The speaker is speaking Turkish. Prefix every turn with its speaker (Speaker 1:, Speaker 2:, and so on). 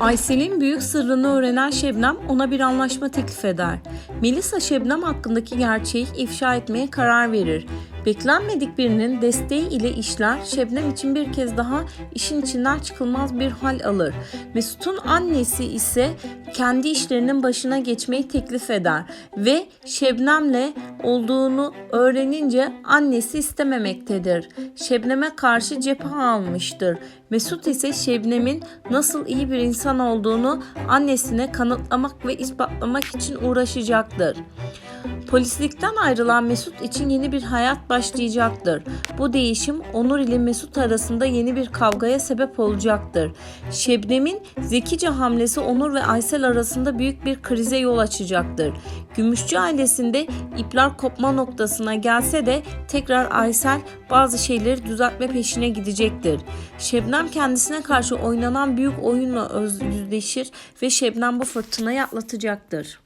Speaker 1: Aysel'in büyük sırrını öğrenen Şebnem ona bir anlaşma teklif eder. Melisa Şebnem hakkındaki gerçeği ifşa etmeye karar verir. Beklenmedik birinin desteği ile işler Şebnem için bir kez daha işin içinden çıkılmaz bir hal alır. Mesut'un annesi ise kendi işlerinin başına geçmeyi teklif eder ve Şebnem'le olduğunu öğrenince annesi istememektedir. Şebnem'e karşı cephe almıştır. Mesut ise Şebnem'in nasıl iyi bir insan olduğunu annesine kanıtlamak ve ispatlamak için uğraşacaktır. Polislikten ayrılan Mesut için yeni bir hayat başlayacaktır. Bu değişim Onur ile Mesut arasında yeni bir kavgaya sebep olacaktır. Şebnem'in zekice hamlesi Onur ve Aysel arasında büyük bir krize yol açacaktır. Gümüşçü ailesinde ipler kopma noktasına gelse de tekrar Aysel bazı şeyleri düzeltme peşine gidecektir. Şebnem kendisine karşı oynanan büyük oyunla öz- yüzleşir ve Şebnem bu fırtınayı atlatacaktır.